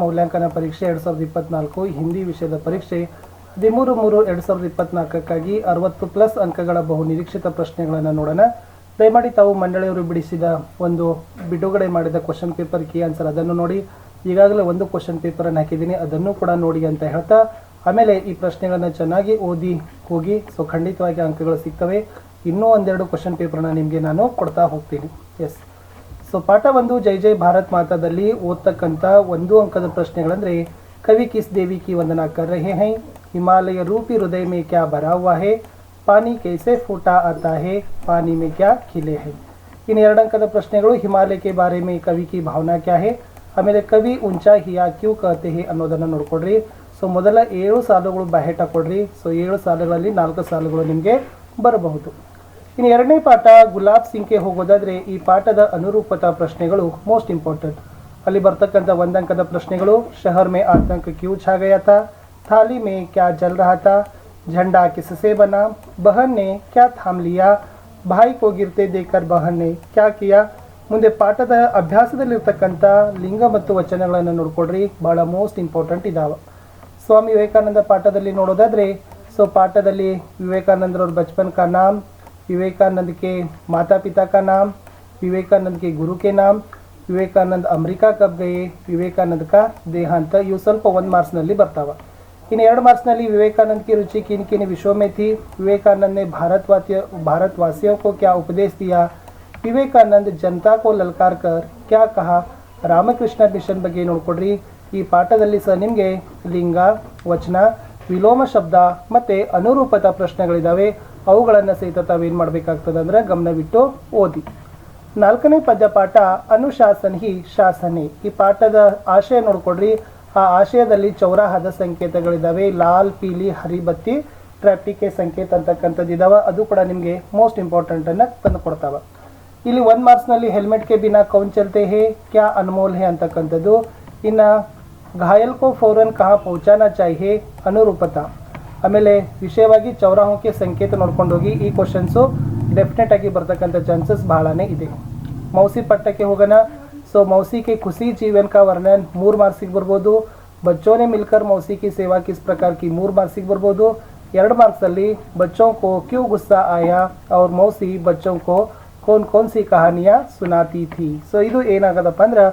ಮೌಲ್ಯಾಂಕನ ಪರೀಕ್ಷೆ ಎರಡು ಸಾವಿರದ ಇಪ್ಪತ್ನಾಲ್ಕು, ಹಿಂದಿ ವಿಷಯದ ಪರೀಕ್ಷೆ ಹದಿಮೂರು ಮೂರು ಎರಡ್ ಸಾವಿರದ ಇಪ್ಪತ್ನಾಲ್ಕಕ್ಕಾಗಿ ಅರವತ್ತು ಪ್ಲಸ್ ಅಂಕಗಳ ಬಹು ನಿರೀಕ್ಷಿತ ಪ್ರಶ್ನೆಗಳನ್ನು ನೋಡೋಣ. ದಯಮಾಡಿ ತಾವು ಮಂಡಳಿಯವರು ಬಿಡಿಸಿದ ಒಂದು ಬಿಡುಗಡೆ ಮಾಡಿದ ಕ್ವಶನ್ ಪೇಪರ್ ಕೀ ಆನ್ಸರ್ ಅದನ್ನು ನೋಡಿ. ಈಗಾಗಲೇ ಒಂದು ಕ್ವಶನ್ ಪೇಪರನ್ನು ಹಾಕಿದ್ದೀನಿ, ಅದನ್ನು ಕೂಡ ನೋಡಿ ಅಂತ ಹೇಳ್ತಾ. ಆಮೇಲೆ ಈ ಪ್ರಶ್ನೆಗಳನ್ನು ಚೆನ್ನಾಗಿ ಓದಿ ಹೋಗಿ, ಸೊ ಖಂಡಿತವಾಗಿ ಅಂಕಗಳು ಸಿಗ್ತವೆ. ಇನ್ನೂ ಒಂದೆರಡು ಕ್ವಶನ್ ಪೇಪರ್ನ ನಿಮಗೆ ನಾನು ಕೊಡ್ತಾ ಹೋಗ್ತೀನಿ. ಎಸ್. ಸೊ ಪಾಠ ಒಂದು ಜೈ ಜೈ ಭಾರತ್ ಮಾತಾದಲ್ಲಿ ಓದ್ತಕ್ಕಂಥ ಒಂದು ಅಂಕದ ಪ್ರಶ್ನೆಗಳಂದರೆ ಕವಿ ಕಿಸ್ ದೇವಿ ಕಿ ವಂದನಾ ಕರ್ ರಹೆ ಹೈ ಹಿಮಾಲಯ ರೂಪಿ ಹೃದಯ ಮೇ ಕ್ಯಾ ಭರಾ ಹುವಾ ಹೇ ಪಾನಿ ಕೈಸೆ ಫೋಟಾ ಆತಾ ಹೇ ಪಾನಿ ಮೇ ಕ್ಯಾ ಖಿಲೆ ಹೈ ಇನ್ನು ಎರಡು ಅಂಕದ ಪ್ರಶ್ನೆಗಳು ಹಿಮಾಲಯಕ್ಕೆ ಬಾರೆ ಮೇ ಕವಿ ಕಿ ಭಾವನಾ ಕ್ಯಾ ಹೇ ಆಮೇಲೆ ಕವಿ ಉಂಚಾ ಹಿಯಾ ಕ್ಯೂ ಕತೆ ಹೇ ಅನ್ನೋದನ್ನು ನೋಡ್ಕೊಡ್ರಿ ಸೊ ಮೊದಲ ಏಳು ಸಾಲುಗಳು ಬಾಹೆಟ ಕೊಡ್ರಿ ಸೊ ಏಳು ಸಾಲುಗಳಲ್ಲಿ ನಾಲ್ಕು ಸಾಲುಗಳು ನಿಮಗೆ ಬರಬಹುದು ಇನ್ನು ಎರಡನೇ ಪಾಠ ಗುಲಾಬ್ ಸಿಂಗ್ಗೆ ಹೋಗೋದಾದ್ರೆ ಈ ಪಾಠದ ಅನುರೂಪತಾ ಪ್ರಶ್ನೆಗಳು ಮೋಸ್ಟ್ ಇಂಪಾರ್ಟೆಂಟ್ ಅಲ್ಲಿ ಬರ್ತಕ್ಕಂಥ ಒಂದಂಕದ ಪ್ರಶ್ನೆಗಳು ಶಹರ್ ಮೇ ಆತಂಕ ಕ್ಯೂ ಛಾ ಗಯಾ था थाली में क्या जल रहा था झंडा किससे बना बहन ने क्या थाम लिया भाई को गिरते देखकर बहन ने क्या किया ಮುಂದೆ ಪಾಠದ ಅಭ್ಯಾಸದಲ್ಲಿರ್ತಕ್ಕಂಥ ಲಿಂಗ ಮತ್ತು ವಚನಗಳನ್ನು ನೋಡ್ಕೊಡ್ರಿ ಬಹಳ ಮೋಸ್ಟ್ ಇಂಪಾರ್ಟೆಂಟ್ ಇದಾವೆ ಸ್ವಾಮಿ ವಿವೇಕಾನಂದ ಪಾಠದಲ್ಲಿ ನೋಡೋದಾದ್ರೆ ಸೊ ಪಾಠದಲ್ಲಿ ವಿವೇಕಾನಂದರವ್ರ बचपन का नाम विवेकानंद के माता पिता का नाम विवेकानंद के गुरु के नाम ವಿವೇಕಾನಂದ್ ಅಮೆರಿಕ ಕಪ್ ಗಯೆ ವಿವೇಕಾನಂದ ಕಾ ದೇಹಾಂತ ಇವು ಸ್ವಲ್ಪ ಒಂದು ಮಾರ್ಕ್ಸ್ನಲ್ಲಿ ಬರ್ತಾವ ಇನ್ನು ಎರಡು ಮಾರ್ಕ್ಸ್ನಲ್ಲಿ विवेकानंद की रुचि किन किन विषयों में थी विवेकानंद ने भारतवासियों भारतवासियों को क्या उपदेश दिया ವಿವೇಕಾನಂದ್ ಜನತಾ ಕೋ ಲಲ್ಕಾರ್ ಕರ್ ಕ್ಯಾ ಕಹಾ ರಾಮಕೃಷ್ಣ ಮಿಷನ್ ಬಗ್ಗೆ ನೋಡ್ಕೊಡ್ರಿ ಈ ಪಾಠದಲ್ಲಿ ಸಹ ನಿಮಗೆ ಲಿಂಗ ವಚನ ವಿಲೋಮ ಶಬ್ದ ಮತ್ತು ಅನುರೂಪತಾ ಪ್ರಶ್ನೆಗಳಿದ್ದಾವೆ ಅವುಗಳನ್ನು ಸಹಿತ ತಾವೇನು ಮಾಡಬೇಕಾಗ್ತದೆ ಅಂದ್ರೆ ಗಮನವಿಟ್ಟು ಓದಿ. ನಾಲ್ಕನೇ ಪದ್ಯ ಪಾಠ ಅನುಶಾಸನ ಹಿ ಶಾಸನೆ. ಈ ಪಾಠದ ಆಶಯ ನೋಡ್ಕೊಡ್ರಿ ಆ ಆಶಯದಲ್ಲಿ ಚೌರಾಹದ ಸಂಕೇತಗಳಿದ್ದಾವೆ ಲಾಲ್, ಪೀಲಿ ಹರಿಬತ್ತಿ ಟ್ರಾಫಿಕ್ಗೆ ಸಂಕೇತ ಅಂತಕ್ಕಂಥದ್ದು ಇದಾವೆ. ಅದು ಕೂಡ ನಿಮಗೆ ಮೋಸ್ಟ್ ಇಂಪಾರ್ಟೆಂಟ್ ಅನ್ನ ತಂದು ಕೊಡ್ತಾವೆ. ಇಲ್ಲಿ ಒಂದು ಮಾರ್ಕ್ಸ್ನಲ್ಲಿ ಹೆಲ್ಮೆಟ್ಗೆ ಬಿನಾ ಕೌನ್ ಚಲ್ತೆ ಹೇ, ಕ್ಯಾ ಅನ್ಮೋಲ್ ಹೇ ಅಂತಕ್ಕಂಥದ್ದು. ಇನ್ನು ಘಾಯಲ್ ಕೋ ಫೌರನ್ ಕಹಾ ಪೌಚಾನ ಚಾಹಿಯೇ ಅನುರೂಪತಾ. ಆಮೇಲೆ ವಿಷಯವಾಗಿ ಚೌರಾಹೋಕೆ ಸಂಕೇತ ನೋಡ್ಕೊಂಡು ಹೋಗಿ ಈ ಕ್ವಶನ್ಸು ಡೆಫಿನೆಟ್ ಆಗಿ ಬರ್ತಕ್ಕಂಥ ಚಾನ್ಸಸ್ ಬಹಳನೇ ಇದೆ. ಮೌಸಿ ಪಟ್ಟಕ್ಕೆ ಹೋಗೋಣ. ಸೊ ಮೌಸಿಕೆ ಖುಷಿ ಜೀವನ ವರ್ಣನ್ ಮೂರು ಮಾರ್ಕ್ಸಿಗೆ ಬರ್ಬೋದು. ಬಚ್ಚೋನೆ ಮಿಲ್ಕರ್ ಮೌಸಿಕಿ ಸೇವಾ ಕಿಸ್ ಪ್ರಕಾರ ಕಿ ಮೂರು ಮಾರ್ಕ್ಸಿಗೆ ಬರ್ಬೋದು. ಎರಡು ಮಾರ್ಕ್ಸಲ್ಲಿ ಬಚ್ಚೋ ಕೋ ಕ್ಯೂ ಗುಸ್ಸಾ ಆಯಾ? ಅವ್ರ ಮೌಸಿ ಬಚ್ಚೋ ಕೋ ಕೋನ್ ಕೋನ್ ಸಿ ಕಹಾನಿಯ ಸುನಾತಿ ಥಿ? ಸೊ ಇದು ಏನಾಗದಪ್ಪ ಅಂದ್ರೆ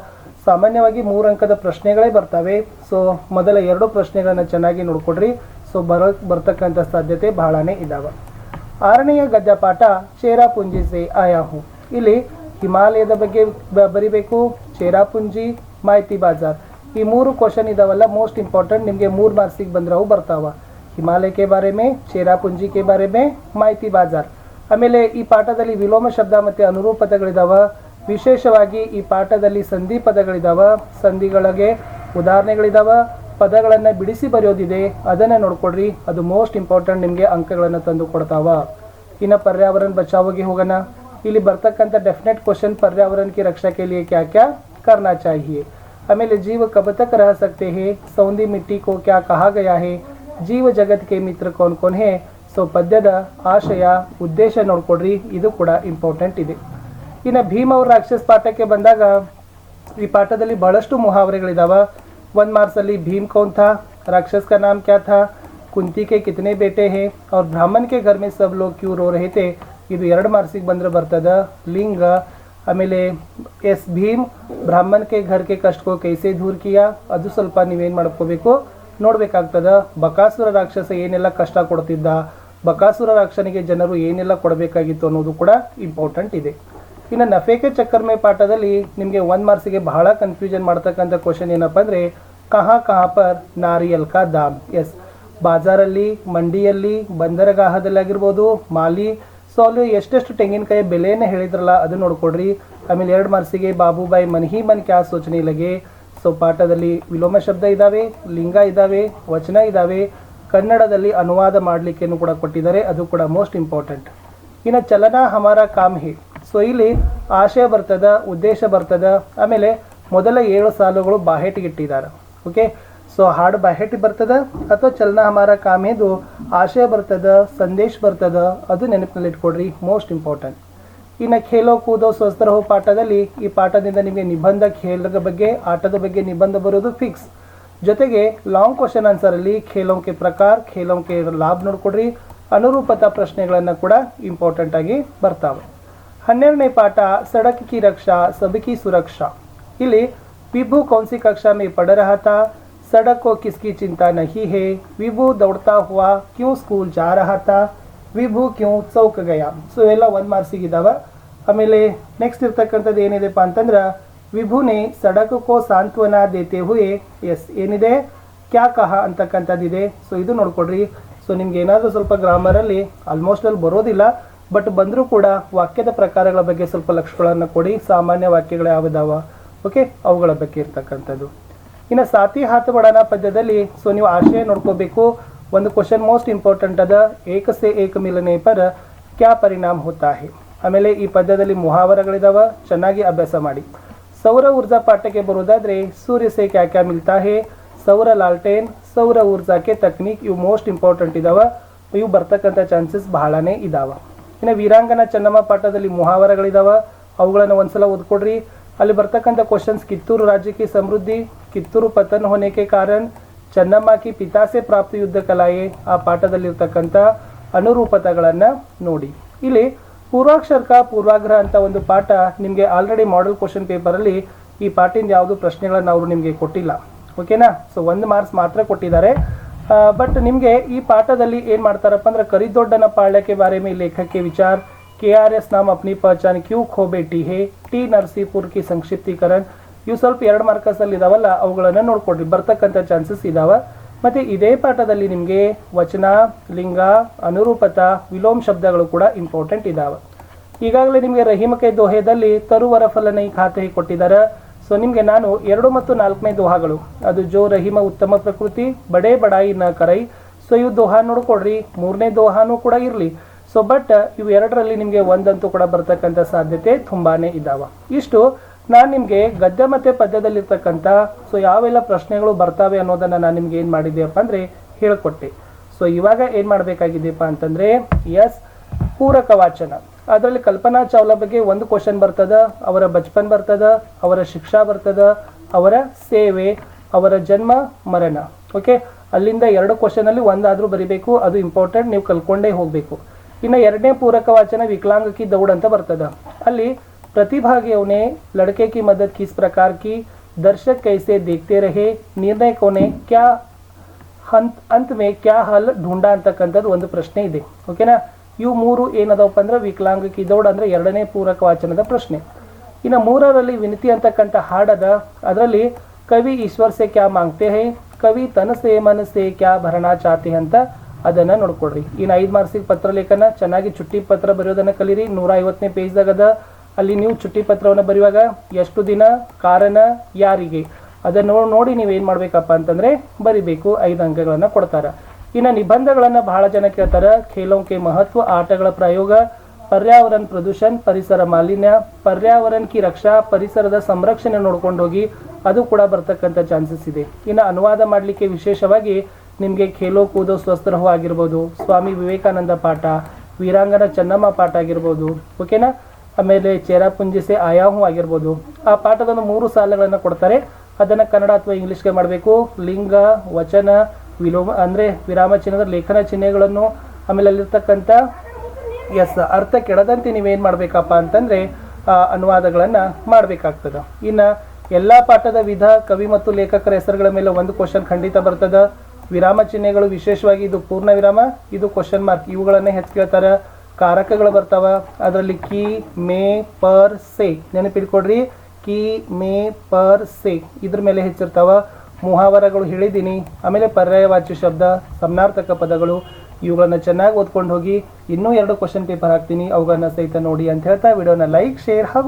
ಸಾಮಾನ್ಯವಾಗಿ ಮೂರು ಅಂಕದ ಪ್ರಶ್ನೆಗಳೇ ಬರ್ತವೆ. ಸೊ ಮೊದಲ ಎರಡು ಪ್ರಶ್ನೆಗಳನ್ನು ಚೆನ್ನಾಗಿ ನೋಡ್ಕೊಡ್ರಿ. ಸೊ ಬರೋ, ಬರ್ತಕ್ಕಂಥ ಸಾಧ್ಯತೆ ಬಹಳನೇ ಇದ್ದಾವೆ ಆರನೆಯ ಗದ್ಯ ಪಾಠ ಚೇರಾಪುಂಜಿ ಸೆ ಆಯಾಹು ಇಲ್ಲಿ ಹಿಮಾಲಯದ ಬಗ್ಗೆ ಬರಿಬೇಕು ಚೇರಾಪುಂಜಿ ಮಾಹಿತಿ ಬಾಜಾರ್. ಈ ಮೂರು ಕ್ವಶನ್ ಇದಾವಲ್ಲ ಮೋಸ್ಟ್ ಇಂಪಾರ್ಟೆಂಟ್ ನಿಮಗೆ ಮೂರು ಮಾರ್ಕ್ಸಿಗೆ ಬಂದ್ರೆ ಅವು ಬರ್ತಾವ. ಹಿಮಾಲಯಕ್ಕೆ ಬಾರೆ ಮೇ ಚೇರಾಪುಂಜಿ ಕೆ ಬಾರೆ ಮೇ ಮಾಹಿತಿ ಬಾಜಾರ್. ಆಮೇಲೆ ಈ ಪಾಠದಲ್ಲಿ ವಿಲೋಮ ಶಬ್ದ ಮತ್ತು ಅನುರೂಪತೆಗಳಿದಾವ. ವಿಶೇಷವಾಗಿ ಈ ಪಾಠದಲ್ಲಿ ಸಂಧಿ ಪದಗಳಿದಾವ. ಸಂಧಿಗಳಿಗೆ ಉದಾಹರಣೆಗಳಿದಾವ. ಪದಗಳನ್ನು ಬಿಡಿಸಿ ಬರೆಯೋದಿದೆ, ಅದನ್ನು ನೋಡ್ಕೊಡ್ರಿ ಅದು ಮೋಸ್ಟ್ ಇಂಪಾರ್ಟೆಂಟ್ ನಿಮಗೆ ಅಂಕಗಳನ್ನು ತಂದು ಕೊಡ್ತಾವ. ಇನ್ನು ಪರ್ಯಾವರಣ ಬಚಾವಾಗಿ ಹೋಗೋಣ. ಇಲ್ಲಿ ಬರ್ತಕ್ಕಂಥ ಡೆಫಿನೆಟ್ ಕ್ವಶನ್ ಪರ್ಯಾವರಣಕ್ಕೆ ರಕ್ಷಣೆ ಕೇಳಿ ಕ್ಯಾ ಕ್ಯಾ करना चाहिए ಆಮೇಲೆ ಜೀವ ಕಬ ರಹ सकते हैं ಸೌಂದಿ ಮಿಟ್ಟಿ ಕೋ ಕ್ಯಾ ಕಹಾ ಗಯಾ ಹೇ. ಜೀವ ಜಗತ್ ಕೆ ಮಿತ್ರ ಕೌನ್ ಕೌನ್ ಹೇ. ಸೊ ಪದ್ಯದ ಆಶಯ, ಉದ್ದೇಶ ನೋಡ್ಕೊಡ್ರಿ ಇದು ಕೂಡ ಇಂಪಾರ್ಟೆಂಟ್ ಇದೆ. ಇನ್ನು ಭೀಮ ಅವ್ರ ರಾಕ್ಷಸ್ ಪಾಠಕ್ಕೆ ಬಂದಾಗ ಈ ಪಾಠದಲ್ಲಿ ಬಹಳಷ್ಟು ಮುಹಾವರೆಗಳಿದಾವೆ. वनमार्सली भीम कौन था? राक्षस का नाम क्या था? ಕುಂತಿ ಕೆ ಕಿತನೆ ಬೇಟೆ ಹೇ ಅವ್ರ ಬ್ರಾಹ್ಮಣ ಕೆ ಘರ್ ಮೇ ಸಬ್ ಲೋಗ್ ಕ್ಯೂ ರೋ ರಹತೆ ಇದು ಎರಡು ಮಾರ್ಸಿಗೆ ಬಂದ್ರೆ ಬರ್ತದ ಲಿಂಗ ಆಮೇಲೆ ಎಸ್ ಭೀಮ್ ಬ್ರಾಹ್ಮಣ್ ಕೆ ಘರ್ ಕೆ ಕಷ್ಟಕೋ ಕೈಸೆ ದೂರ್ ಕಿಯಾ ಅದು ಸ್ವಲ್ಪ ನೀವೇನು ಮಾಡ್ಕೋಬೇಕು ನೋಡಬೇಕಾಗ್ತದ ಬಕಾಸುರ ರಾಕ್ಷಸ ಏನೆಲ್ಲ ಕಷ್ಟ ಕೊಡ್ತಿದ್ದ ಬಕಾಸುರ ರಾಕ್ಷಸನಿಗೆ ಜನರು ಏನೆಲ್ಲ ಕೊಡಬೇಕಾಗಿತ್ತು ಅನ್ನೋದು ಕೂಡ ಇಂಪಾರ್ಟೆಂಟ್ ಇದೆ. ಇನ್ನು ನಫೇಕೆ ಚಕ್ಕರ್ ಪಾಠದಲ್ಲಿ ನಿಮಗೆ ಒಂದು ಮಾರ್ಕ್ಸಿಗೆ ಬಹಳ ಕನ್ಫ್ಯೂಷನ್ ಮಾಡ್ತಕ್ಕಂಥ ಕ್ವಶನ್ ಏನಪ್ಪ ಅಂದರೆ, ಕಹಾ ಕಹಾ ಪರ್ ನಾರಿಯಲ್ ಕಾ ದಾಮ್. ಎಸ್ ಬಾಜಾರಲ್ಲಿ, ಮಂಡಿಯಲ್ಲಿ ಬಂದರಗಾಹದಲ್ಲಿ ಆಗಿರ್ಬೋದು ಮಾಲಿ ಸೊ ಅಲ್ಲಿ ಎಷ್ಟೆಷ್ಟು ತೆಂಗಿನಕಾಯಿ ಬೆಲೆಯನ್ನು ಹೇಳಿದ್ರಲ್ಲ, ಅದು ನೋಡ್ಕೊಡ್ರಿ. ಆಮೇಲೆ ಎರಡು ಮಾರ್ಸಿಗೆ ಬಾಬುಬಾಯಿ ಮನ್ಹಿ ಮನ್ ಕ್ಯಾ ಸೋಚನೆ ಇಲ್ಲಗೆ ಸೊ ಪಾಠದಲ್ಲಿ ವಿಲೋಮ ಶಬ್ದ ಇದ್ದಾವೆ ಲಿಂಗ ಇದ್ದಾವೆ ವಚನ ಇದ್ದಾವೆ ಕನ್ನಡದಲ್ಲಿ ಅನುವಾದ ಮಾಡಲಿಕ್ಕೆನೂ ಕೂಡ ಕೊಟ್ಟಿದ್ದಾರೆ, ಅದು ಕೂಡ ಮೋಸ್ಟ್ ಇಂಪಾರ್ಟೆಂಟ್ ಇನ್ನು ಚಲನ ಹಮಾರ ಕಾಮ್ ಹೇ. ಸೊ ಇಲ್ಲಿ ಆಶಯ ಬರ್ತದ, ಉದ್ದೇಶ ಬರ್ತದ, ಆಮೇಲೆ ಮೊದಲ ಏಳು ಸಾಲುಗಳು ಬಾಹೆಟ್ಗಿಟ್ಟಿದ್ದಾರೆ ಓಕೆ ಸೊ ಹಾಡು ಬಾಹೆಟ್ ಬರ್ತದ ಅಥವಾ ಚಲನ ಹಮಾರ ಕಾಮೇದು ಆಶಯ ಬರ್ತದ, ಸಂದೇಶ ಬರ್ತದ, ಅದು ನೆನಪಿನಲ್ಲಿ ಇಟ್ಕೊಡ್ರಿ ಮೋಸ್ಟ್ ಇಂಪಾರ್ಟೆಂಟ್ ಇನ್ನು ಖೇಲೋ ಕೂದೋ ಸ್ವಸ್ಥರ ಹೋ ಪಾಠದಲ್ಲಿ ಈ ಪಾಠದಿಂದ ನಿಮಗೆ ನಿಬಂಧ ಖೇಲದ ಬಗ್ಗೆ, ಆಟದ ಬಗ್ಗೆ ನಿಬಂಧ ಬರೋದು ಫಿಕ್ಸ್ ಜೊತೆಗೆ ಲಾಂಗ್ ಕ್ವಶನ್ ಆನ್ಸರಲ್ಲಿ ಖೇಲೋಂಕೆ ಪ್ರಕಾರ ಖೇಲೋಂಕೆ ಲಾಭ ನೋಡಿಕೊಡ್ರಿ, ಅನುರೂಪತಾ ಪ್ರಶ್ನೆಗಳನ್ನು ಕೂಡ ಇಂಪಾರ್ಟೆಂಟ್ ಆಗಿ ಬರ್ತಾವೆ. ಹನ್ನೆರಡನೇ ಪಾಠ ಸಡಕ್ ಕಿ ರಕ್ಷಾ ಸಬಕಿ ಸುರಕ್ಷಾ ಇಲ್ಲಿ विभू कौन सी कक्षा में पढ़ रहा था सड़क को किसकी चिंता नहीं है विभू दौड़ता हुआ क्यों स्कूल जा रहा था ವಿಭು ಕ್ಯೂ ಚೌಕ್ ಗಯ ಸೊ ಎಲ್ಲ ಒಂದು ಮಾರ್ಕ್ಸಿಗೆ ಇದಾವೆ ಆಮೇಲೆ ನೆಕ್ಸ್ಟ್ ಇರ್ತಕ್ಕಂಥದ್ದು ಏನಿದೆಪ್ಪ ಅಂತಂದ್ರೆ ವಿಭುನೆ ಸಡಕ್ ಕೋ ಸಾಂತ್ವನ ದೇತೆ ಹುಯೆ ಎಸ್ ಏನಿದೆ ಕ್ಯಾ ಕಹ ಅಂತಕ್ಕಂಥದ್ದಿದೆ ಸೊ ಇದು ನೋಡ್ಕೊಡ್ರಿ ಸೊ ನಿಮ್ಗೆ ಏನಾದರೂ ಸ್ವಲ್ಪ ಗ್ರಾಮರಲ್ಲಿ ಆಲ್ಮೋಸ್ಟ್ ಅಲ್ಲಿ ಬರೋದಿಲ್ಲ ಬಟ್ ಬಂದರೂ ಕೂಡ ವಾಕ್ಯದ ಪ್ರಕಾರಗಳ ಬಗ್ಗೆ ಸ್ವಲ್ಪ ಲಕ್ಷಗಳನ್ನು ಕೊಡಿ, ಸಾಮಾನ್ಯ ವಾಕ್ಯಗಳು ಯಾವ್ದಾವ ಓಕೆ ಅವುಗಳ ಬಗ್ಗೆ ಇರ್ತಕ್ಕಂಥದ್ದು. ಇನ್ನು ಸಾತಿ ಹಾತು ಬಡನ ಪದ್ಯದಲ್ಲಿ ಸೊ ನೀವು ಆಶಯ ನೋಡ್ಕೋಬೇಕು. ಒಂದು ಕ್ವಶನ್ ಮೋಸ್ಟ್ ಇಂಪಾರ್ಟೆಂಟ್ ಅದ, ಏಕ ಸೆ ಏಕ ಮಿಲನೆ ಪರ ಕ್ಯಾ ಪರಿಣಾಮ ಹೋತಾ ಹೇ ಆಮೇಲೆ ಈ ಪದ್ಯದಲ್ಲಿ ಮುಹಾವರಗಳಿದಾವ, ಚೆನ್ನಾಗಿ ಅಭ್ಯಾಸ ಮಾಡಿ. ಸೌರ ಊರ್ಜಾ ಪಾಠಕ್ಕೆ ಬರೋದಾದ್ರೆ ಸೂರ್ಯ ಸೆ ಕ್ಯಾ ಕ್ಯಾ ಮಿಲ್ತಾ ಹೇ ಸೌರ ಲಾಲ್ಟೇನ್, ಸೌರ ಊರ್ಜಾಕ್ಕೆ ತಕ್ನಿಕ್ ಇವು ಮೋಸ್ಟ್ ಇಂಪಾರ್ಟೆಂಟ್ ಇದಾವ. ಇವು ಬರ್ತಕ್ಕಂಥ ಚಾನ್ಸಸ್ ಬಹಳನೇ ಇದಾವ. ಇನ್ನು ವೀರಾಂಗನ ಚನ್ನಮ್ಮ ಪಾಠದಲ್ಲಿ ಮುಹಾವರಗಳಿದಾವೆ. ಅವುಗಳನ್ನು ಒಂದ್ಸಲ ಓದ್ಕೊಡ್ರಿ. ಅಲ್ಲಿ ಬರ್ತಕ್ಕಂಥ ಕ್ವಶನ್ಸ್ ಕಿತ್ತೂರು ರಾಜ್ಯಕ್ಕೆ ಸಮೃದ್ಧಿ, ಕಿತ್ತೂರು ಪತನ್ ಹೊನೆಕೆ ಕಾರಣ ಚೆನ್ನಮ್ಮ ಕಿ ಪಿತಾಸೆ ಪ್ರಾಪ್ತಿ ಯುದ್ಧ ಕಲಾಯೆ ಆ ಪಾಠದಲ್ಲಿರ್ತಕ್ಕಂಥ ಅನುರೂಪತೆಗಳನ್ನು ನೋಡಿ. ಇಲ್ಲಿ ಪೂರ್ವಾಕ್ಷರ್ಕ, ಪೂರ್ವಾಗ್ರಹ ಅಂತ ಒಂದು ಪಾಠ ನಿಮಗೆ ಆಲ್ರೆಡಿ ಮಾಡಲ್ ಕ್ವಶನ್ ಪೇಪರಲ್ಲಿ ಈ ಪಾಠಿಂದ ಯಾವುದು ಪ್ರಶ್ನೆಗಳನ್ನು ಅವರು ನಿಮಗೆ ಕೊಟ್ಟಿಲ್ಲ. ಓಕೆನಾ ಸೊ ಒಂದು ಮಾರ್ಕ್ಸ್ ಮಾತ್ರ ಕೊಟ್ಟಿದ್ದಾರೆ. ಬಟ್ ನಿಮಗೆ ಈ ಪಾಠದಲ್ಲಿ ಏನು ಮಾಡ್ತಾರಪ್ಪ ಅಂದ್ರೆ ಕರಿದೊಡ್ಡನ ಪಾಳ್ಯಕ್ಕೆ ಬಾರೆ ಮೇಲೆ ಲೇಖಕ್ಕೆ ವಿಚಾರ, ಕೆ ಆರ್ ಎಸ್ ನಾಮ್ ಅಪ್ನಿ ಪಹಚಾನ್ ಕ್ಯೂ ಖೋಬೇಟಿ ಹೇ, ಟಿ ನರಸೀಪುರ್ ಕಿ ಸಂಕ್ಷಿಪ್ತೀಕರಣ. ಇವು ಸ್ವಲ್ಪ ಎರಡು ಮಾರ್ಕಸಲ್ಲಿ ಇದಾವಲ್ಲ, ಅವುಗಳನ್ನು ನೋಡ್ಕೊಡ್ರಿ, ಬರ್ತಕ್ಕಂಥ ಚಾನ್ಸಸ್ ಇದಾವೆ. ಮತ್ತು ಇದೇ ಪಾಠದಲ್ಲಿ ನಿಮಗೆ ವಚನ, ಲಿಂಗ, ಅನುರೂಪತ, ವಿಲೋಮ್ ಶಬ್ದಗಳು ಕೂಡ ಇಂಪಾರ್ಟೆಂಟ್ ಇದಾವೆ. ಈಗಾಗಲೇ ನಿಮಗೆ ರಹಿಮಕೆ ದೋಹೆಯಲ್ಲಿ ತರುವರ ಫಲನೈ ಈ ಖಾತೆ ಕೊಟ್ಟಿದ್ದಾರೆ ಸೊ ನಿಮಗೆ ನಾನು ಎರಡು ಮತ್ತು ನಾಲ್ಕನೇ ದೋಹಗಳು. ಅದು ಜೋ ರಹಿಮ ಉತ್ತಮ ಪ್ರಕೃತಿ, ಬಡೇ ಬಡಾಯಿ ನ ಕರೈ. ಸೊ ಇವು ದೋಹ ನೋಡ್ಕೊಡ್ರಿ ಮೂರನೇ ದೋಹನೂ ಕೂಡ ಇರಲಿ. ಸೊ ಬಟ್ ಇವು ಎರಡರಲ್ಲಿ ನಿಮಗೆ ಒಂದಂತೂ ಕೂಡ ಬರ್ತಕ್ಕಂಥ ಸಾಧ್ಯತೆ ತುಂಬಾನೇ ಇದ್ದಾವೆ ಇಷ್ಟು ನಾನು ನಿಮಗೆ ಗದ್ಯ ಮತ್ತೆ ಪದ್ಯದಲ್ಲಿರ್ತಕ್ಕಂಥ ಸೊ ಯಾವೆಲ್ಲ ಪ್ರಶ್ನೆಗಳು ಬರ್ತಾವೆ ಅನ್ನೋದನ್ನು ನಾನು ನಿಮ್ಗೆ ಏನು ಮಾಡಿದ್ದೆಪ್ಪ ಅಂದರೆ ಹೇಳ್ಕೊಟ್ಟೆ. ಸೊ ಇವಾಗ ಏನು ಮಾಡಬೇಕಾಗಿದೆಯಪ್ಪ ಅಂತಂದರೆ, ಎಸ್, ಪೂರಕ ವಾಚನ. ಅದರಲ್ಲಿ ಕಲ್ಪನಾ ಚಾವ್ಲಾ ಬಗ್ಗೆ ಒಂದು ಕ್ವಶನ್ ಬರ್ತದ, ಅವರ ಬಚ್ಪನ್ ಬರ್ತದ, ಅವರ ಶಿಕ್ಷಾ ಬರ್ತದ, ಅವರ ಸೇವೆ, ಅವರ ಜನ್ಮ, ಮರಣ. ಓಕೆ ಅಲ್ಲಿಂದ ಎರಡು ಕ್ವಶನಲ್ಲಿ ಒಂದಾದರೂ ಬರಿಬೇಕು, ಅದು ಇಂಪಾರ್ಟೆಂಟ್ ನೀವು ಕಲ್ಕೊಂಡೇ ಹೋಗಬೇಕು. ಇನ್ನು ಎರಡನೇ ಪೂರಕ ವಾಚನ ವಿಕಲಾಂಗ ಕಿ ದೌಡ್ ಅಂತ ಬರ್ತದ. ಅಲ್ಲಿ ಪ್ರತಿಭಾಗಿಯವನೇ, ಲಡಕೆ ಕಿ ಮದತ್ ಕಿಸ್ ಪ್ರಕಾರ ಕಿ, ದರ್ಶಕ್ ಕೈಸೆ ದೇಖ್ತೆ ರಹೇ, ನಿರ್ಣಯ ಕೊನೆ, ಕ್ಯಾ ಹಂತ್, ಅಂತ್ ಮೇ ಕ್ಯಾ ಹಲ್ ಢೂಂಡ ಅಂತಕ್ಕಂಥದ್ದು ಒಂದು ಪ್ರಶ್ನೆ ಇದೆ. ಓಕೆನಾ ಇವು ಮೂರು ಏನದಪ್ಪ ಅಂದ್ರೆ ವಿಕಲಾಂಗ ಕಿ ಅಂದರೆ ಎರಡನೇ ಪೂರಕ ವಾಚನದ ಪ್ರಶ್ನೆ. ಇನ್ನು ಮೂರರಲ್ಲಿ ವಿನತಿ ಅಂತಕ್ಕಂಥ ಹಾಡದ, ಅದರಲ್ಲಿ ಕವಿ ಈಶ್ವರ್ ಸೆ ಕ್ಯಾ ಮಾಂಗ್ತೆ ಹೇ, ಕವಿ ತನ ಸೇ ಮನ ಸೇ ಕ್ಯಾ ಭರಣಾ ಚಾತಿ ಅಂತ ಅದನ್ನ ನೋಡ್ಕೊಡ್ರಿ. ಇನ್ನು ಐದು ಪತ್ರ ಲೇಖನ, ಚೆನ್ನಾಗಿ ಚುಟ್ಟಿ ಪತ್ರ ಬರೆಯೋದನ್ನು ಕಲೀರಿ. ನೂರ ಐವತ್ತನೇ ಪೇಜ್ದಾಗದ ಅಲ್ಲಿ ನೀವು ಚುಟ್ಟಿ ಪತ್ರವನ್ನು ಬರೆಯುವಾಗ ಎಷ್ಟು ದಿನ, ಕಾರಣ, ಯಾರಿಗೆ? ಅದನ್ನು ನೋಡಿ ನೀವು ಏನು ಮಾಡಬೇಕಪ್ಪ ಅಂತಂದ್ರೆ ಬರಿಬೇಕು, ಐದು ಅಂಕಗಳನ್ನು ಕೊಡ್ತಾರೆ. ಇನ್ನು ನಿಬಂಧಗಳನ್ನು ಬಹಳ ಜನ ಕೇಳ್ತಾರೆ. ಖೇಲೋಂಕೆ ಮಹತ್ವ, ಆಟಗಳ ಪ್ರಯೋಗ, ಪರ್ಯಾವರಣ ಪ್ರದೂಷಣ, ಪರಿಸರ ಮಾಲಿನ್ಯ, ಪರ್ಯಾವರಣ ಕಿ ರಕ್ಷಾ, ಪರಿಸರದ ಸಂರಕ್ಷಣೆ ನೋಡ್ಕೊಂಡು ಹೋಗಿ ಅದು ಕೂಡ ಬರ್ತಕ್ಕಂಥ ಚಾನ್ಸಸ್ ಇದೆ. ಇನ್ನು ಅನುವಾದ ಮಾಡಲಿಕ್ಕೆ ವಿಶೇಷವಾಗಿ ನಿಮಗೆ ಖೇಲೋ ಕೂದೋ ಸ್ವಸ್ಥರಹೋ ಆಗಿರ್ಬೋದು, ಸ್ವಾಮಿ ವಿವೇಕಾನಂದ ಪಾಠ, ವೀರಾಂಗನ ಚೆನ್ನಮ್ಮ ಪಾಠ ಆಗಿರ್ಬೋದು, ಓಕೆನಾ? ಆಮೇಲೆ ಚೇರಾಪುಂಜಿಸೆ ಆಯಾಹು ಆಗಿರ್ಬೋದು. ಆ ಪಾಠದ ಮೂರು ಸಾಲಗಳನ್ನು ಕೊಡ್ತಾರೆ. ಅದನ್ನು ಕನ್ನಡ ಅಥವಾ ಇಂಗ್ಲೀಷ್ಗೆ ಮಾಡಬೇಕು. ಲಿಂಗ, ವಚನ ವಿಲೋಮ, ಅಂದರೆ ವಿರಾಮ ಚಿಹ್ನದ ಲೇಖನ ಚಿಹ್ನೆಗಳನ್ನು ಆಮೇಲೆ ಅಲ್ಲಿರ್ತಕ್ಕಂಥ ಎಸ್, ಅರ್ಥ ಕೆಡದಂತೆ ನೀವೇನು ಮಾಡಬೇಕಪ್ಪ ಅಂತಂದರೆ ಅನುವಾದಗಳನ್ನು ಮಾಡಬೇಕಾಗ್ತದೆ. ಇನ್ನು ಎಲ್ಲ ಪಾಠದ ವಿಧ, ಕವಿ ಮತ್ತು ಲೇಖಕರ ಹೆಸರುಗಳ ಮೇಲೆ ಒಂದು ಕ್ವಶನ್ ಖಂಡಿತ ಬರ್ತದೆ. ವಿರಾಮ ಚಿಹ್ನೆಗಳು ವಿಶೇಷವಾಗಿ ಇದು ಪೂರ್ಣ ವಿರಾಮ, ಇದು ಕ್ವಶನ್ ಮಾರ್ಕ್ ಇವುಗಳನ್ನೇ ಹೆಚ್ಚು ಕೇಳ್ತಾರೆ. ಕಾರಕಗಳು ಬರ್ತಾವ. ಅದರಲ್ಲಿ ಕಿ, ಮೇ, ಪರ್, ಸೆ. ನೆನಪಿಟ್ಕೊಡ್ರಿ ಕಿ, ಮೇ, ಪರ್, ಸೆ. ಇದ್ರ ಮೇಲೆ ಹೆಚ್ಚಿರ್ತಾವ. ಮುಹಾವರಗಳು ಹೇಳಿದ್ದೀನಿ. ಆಮೇಲೆ ಪರ್ಯಾಯವಾಚ್ಯ ಶಬ್ದ, ಸಮನಾರ್ಥಕ ಪದಗಳು, ಇವುಗಳನ್ನು ಚೆನ್ನಾಗಿ ಓದ್ಕೊಂಡು ಹೋಗಿ ಇನ್ನೂ ಎರಡು ಕ್ವಶನ್ ಪೇಪರ್ ಹಾಕ್ತೀನಿ. ಅವುಗಳನ್ನ ಸಹಿತ ನೋಡಿ ಅಂತ ಹೇಳ್ತಾ ವಿಡಿಯೋನ ಲೈಕ್ ಶೇರ್ ಹಾಗೂ